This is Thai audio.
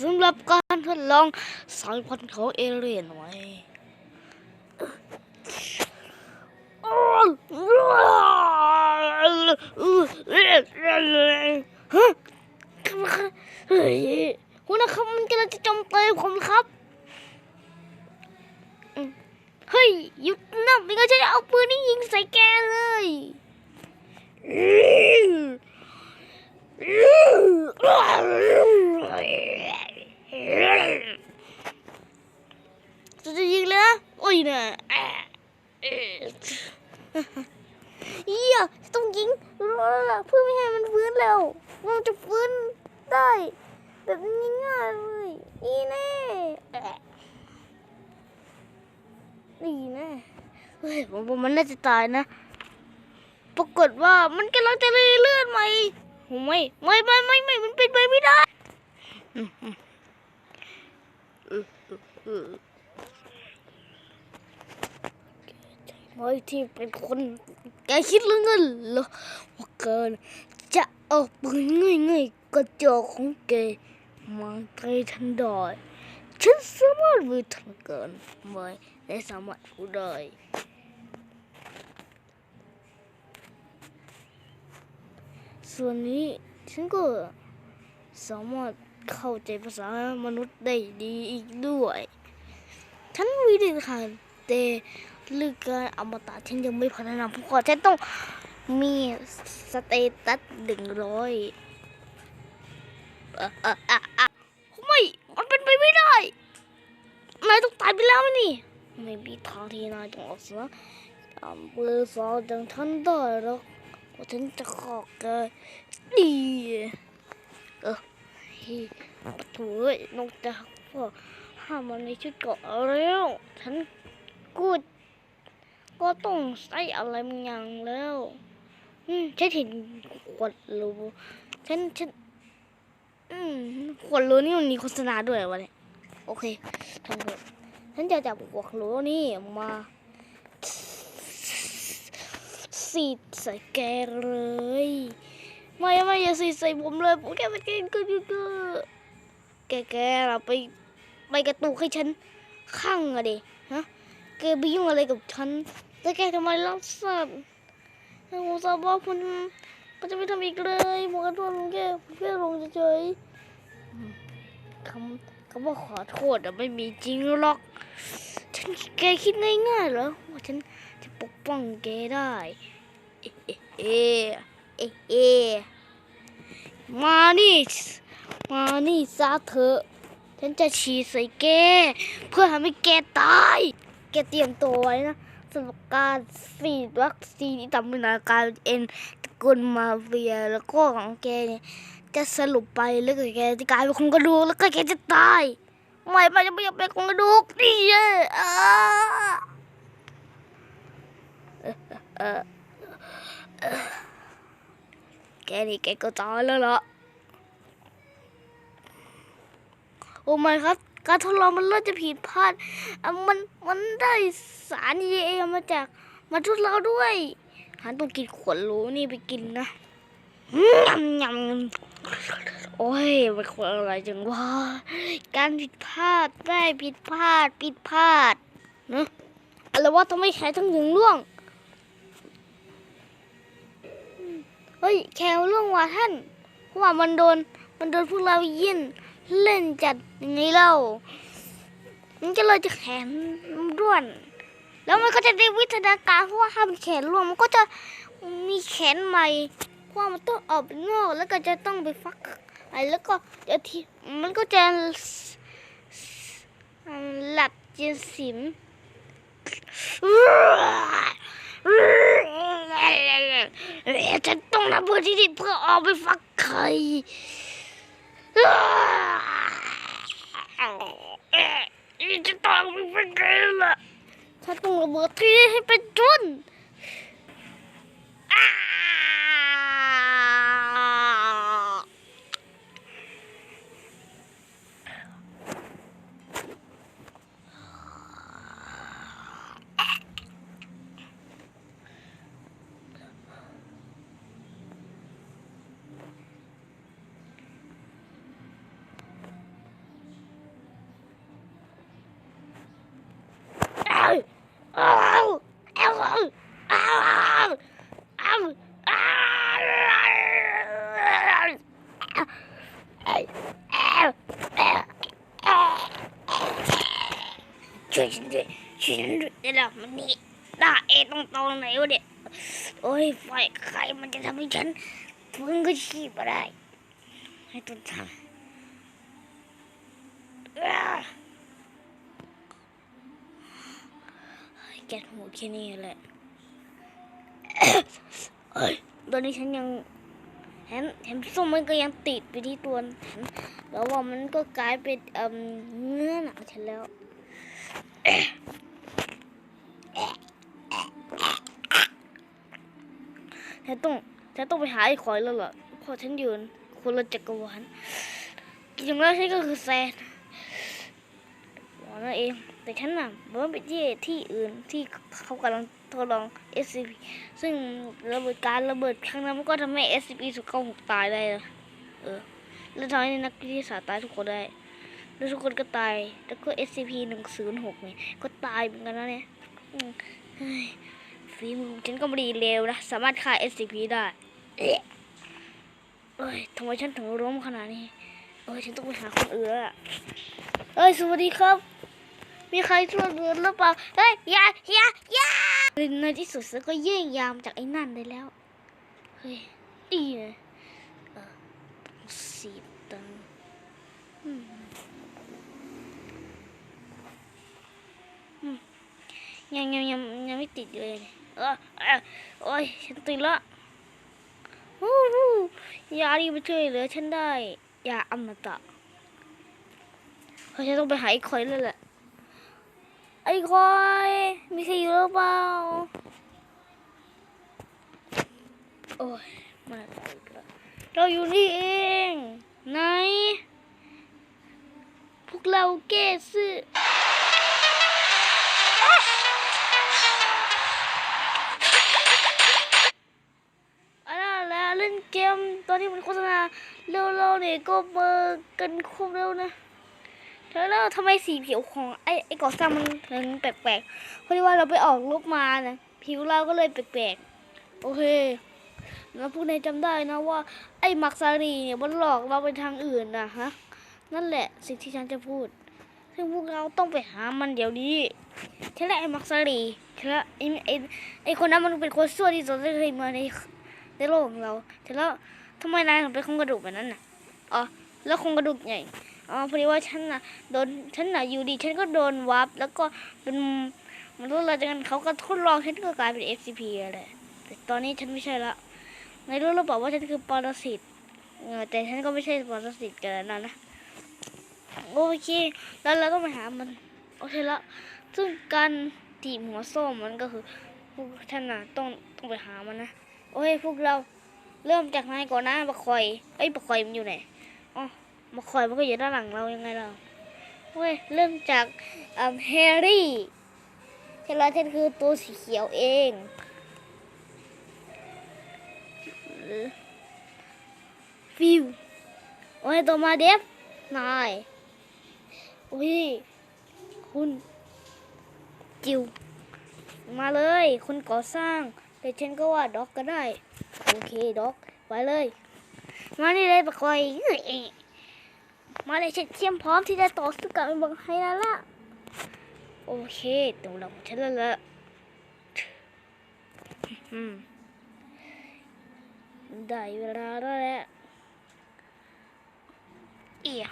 สำหรับการทดลองสายพันธุ์ของเอเลียนไว้คุณนะครับมันกำลังจะจมตีผมครับ เฮ้ยหยุดนะไม่งั้นฉันจะเอาปืนนี่ยิงใส่แกเลย จะจะยิงเลยนะโอ้ยนะเฮียต้องยิงเพื่อไม่ให้มันฟื้นเร็วมันจะฟื้นได้ แบบง่ายๆเลยนี่แน่นี่แน่เฮ้ยผมมันน่าจะตายนะ ปรากฏว่ามันกำลังจะเลื่อนใหม่ ไม่ไม่ไม่ไม่ไม่มันเป็นไปไม่ได้มอืมเออเออเออไอ้ที่เป็นคนแกคิดเรื่องเงินเหรอว่าเกิน จะเอาปืนง่ายๆกระจอกของแกมาใช้ทันได้ฉันสามารถวิทันเกินไม่ได้สามารถพูดได้ ส่วนนี้ฉันก็สามารถเข้าใจภาษามนุษย์ได้ดีอีกด้วย ฉันวิธีทางแต่เรื่องการอมตะฉันยังไม่พัฒนาเพราฉันต้องมีสเตตัสหนึ่งร้อยอะอะอะอะไม่มันเป็นไปไม่ได้ นายต้องตายไปแล้วนี่ ไม่มีทางที่นายจะออกเสียงอำเภอสาวจังฉันได้หรอก ว่าฉันจะขอแกดีเออฮ้ยปะถุยนอกจากว่าห้ามมันในชุดเกาะแล้วฉันกูก็ต้องใส่อะไรบางอย่างแล้วอืมฉันเห็นขวดโหลูฉันฉันอืมขวดโหลูนี่มันมีโฆษณาด้วยวะเนี่ยโอเคทำเถอะฉันจะจับขวดโหลูนี่มา สีดใส่แกเลยไม่ไม่อย่าสีดใส่ผมเลยผมแค่ไปกินก็ยูเกอร์แกแกเราไปไปกระตุกให้ฉันข้างอะดิฮะแกไปยุ่งอะไรกับฉันแต่แกทำไมรักสัตว์ผมสาบอกคุณมันจะไม่ทำอีกเลยผมขอโทษลุงแกผมแค่ลงเฉยๆคำคำว่าขอโทษอะไม่มีจริงหรอกฉันแกคิดง่ายๆเหรอว่าฉันจะปกป้องแกได้ เอเอเอมานี่มานี่ซะเถอะ ฉันจะฉีดใส่แก เพื่อทำให้แกตาย แกเตรียมตัวไว้นะสำหรับการฉีดวัคซีนที่ทำให้นาการเอ็นตระกูลมาเฟียแล้วก็ของแกเนี่ยจะสรุปไปแล้วก็แกจะกลายเป็นครงกระดูกแล้วก็แกจะตายไม่ไม่จะไม่อยากเป็นครงกระดูกนี่เอ้ยอ่าเออเออ แกนี่แกก็ตายแล้วล่ะโอ้ไม่ครับ การทดลองมันเริ่มจะผิดพลาดมันมันได้สารเอมาจากมาทดเราด้วยฉันต้องกินขวดโหลนี่ไปกินนะยำยำโอ้ยมันควรอะไรจังวะการผิดพลาดได้ผิดพลาดผิดพลาดนะอะไรวะทำไมแขนทั้งหนึ่งร่วง เฮ้ย แคลเรื่องว่าท่านเพราะว่ามันโดน มันโดนพวกเรายินเล่นจัดยังไงเล่ามันก็เลยจะแขนร่วน แล้วมันก็จะได้วิทยาการเพราะว่าถ้ามันแขนร่วงมันก็จะมีแขนใหม่เพราะว่ามันต้องออกงอกแล้วก็จะต้องไปฟักอะไรแล้วก็เดี๋ยวทีมันก็จะหลับเจียนสิม ฉันต้องทำเพื่อที่ดีเพื่อออกไปฟักไข่จะต้องไปฟักไข่ละฉันต้องระเบิดที่ให้เป็นจุนอ้า ช่วยฉันด้วยช่วยฉันด้วยเดี๋ยวมันนี่ด่าเอตรงตรงไหนวะเนี่ยโอ้ยไฟใครมันจะทำให้ฉันฟื้นก็ชีพมาได้ให้ต้นทา แกะหัวแค่นี้แหละเอ้ยตอนนี้ฉันยังเห็นเห็นส้มมันก็ยังติดไปที่ตัวฉันแล้วว่ามันก็กลายเป็นเอ่มเนื้อหนังฉันแล้วฉันต้องฉันต้องไปหาไอ้ขอยแล้วล่ะเพราะฉันยืนคนละจักรวาลอย่างแรกฉันก็คือแซนบอกนั่นเอง แต่ฉันน่ะบอกว่าไปที่ที่อื่นที่เขากำลังทดลอง SCP ซึ่งระเบิดการระเบิดครั้งนั้นมันก็ทำให้ SCP สุดเก้าหกตายได้เออแล้วทำให้นักวิทยาศาสตร์ตายทุกคนได้แล้วทุกคนก็ตาย แล้วก็ SCP หนึ่งศูนย์หกเนี่ยก็ตายเหมือนกันนะเนี่ยอืมเฮ้ยฝีมือฉันก็ไม่ดีเลวนะสามารถฆ่า SCP ได้เอ้ยทำไมฉันถึงล้มขนาดนี้เอ้ยฉันต้องไปหาคนอื่นแล้วล่ะเอ้ยสวัสดีครับ มีใครช่วยเหลือหรือเปล่า เฮ้ยอย่าอย่าอย่าในที่สุดก็แย่งยามจากไอ้นั่นได้แล้ว เฮ้ย ดีเลยเออสีบตังอืมอืมยังยังยังยังไม่ติดเลยเออเออโอ้ยฉันติดละวู้วู้ยาดีมาช่วยเหลือฉันได้ ยาอมตะเพราะฉันต้องไปหาไอ้คอยแล้วแหละ ไอ้คอย มีใครอยู่หรือเปล่า โอ้ย มาแล้วเราอยู่นี่เอง ไหน พวกเราแก้ซื่อเอาล่ะแล้วเล่นเกม ตอนนี้มันโฆษณาเร็วๆเนี่ยก็เบอร์กันควบเร็วนะ แล้วทำไมสีผิวของไอ้ไอ้ก่อสร้างมันถึงแปลกๆ เพราะว่าเราไปออกลบมานะผิวเราก็เลยแปลกๆ โอเคแล้วพวกนายจำได้นะว่า ไอ้มักซารีเนี่ยมันหลอกเราไปทางอื่นนะฮะ นั่นแหละสิ่งที่ฉันจะพูด ซึ่งพวกเราต้องไปหามันเดี๋ยวนี้ใช่แหละไอ้มักซารีใช่แล้วไอ้ไอ้ไอ้คนนั้นมันเป็นคนชั่วที่สุดที่เคยมาในในโลกของเราแต่แล้วทำไมนายถึงเป็นโครงกระดูกแบบนั้นน่ะ อ๋อ แล้วโครงกระดูกใหญ่ อ๋อพอดีว่าฉันน่ะโดนฉันน่ะอยู่ดีฉันก็โดนวับแล้วก็เป็นมันรู้อะไรจากนั้นเขาก็ทดลองฉันก็กลายเป็น SCP อะไรแต่ตอนนี้ฉันไม่ใช่ละในายรู้หรือเปล่าว่าฉันคือปรสิตแต่ฉันก็ไม่ใช่ปรสิตกันนะนะโอเค แล้วเราต้องไปหามันโอเคละซึ่งการตีบหัวส้มมันก็คือพวกท่านน่ะต้องต้องไปหามันนะโอ้ยพวกเราเริ่มจากนายก่อนนะบักคอยเอ้บักคอยมันอยู่ไหนอ๋อ บักคอยมันก็อยู่ด้านหลังเรายังไงเราเว้ยเริ่มจากแฮร์รี่เทเลเทนคือตัวสีเขียวเองฟิวโอ้ยตัวมาเดฟนายโอ้ยคุณจิว มาเลยคนก่อสร้างแต่ฉันก็ว่าด็อกก็ได้ โอเคด็อก ไปเลย มานี่เลยปะคอยเอ้ย มาเลยฉันเตรียมพร้อมที่จะต่อสู้กับไอ้บังไฮแล้วล่ะ โอเคตัวเราฉันแล้วละได้เวลาแล้วแหละเอีย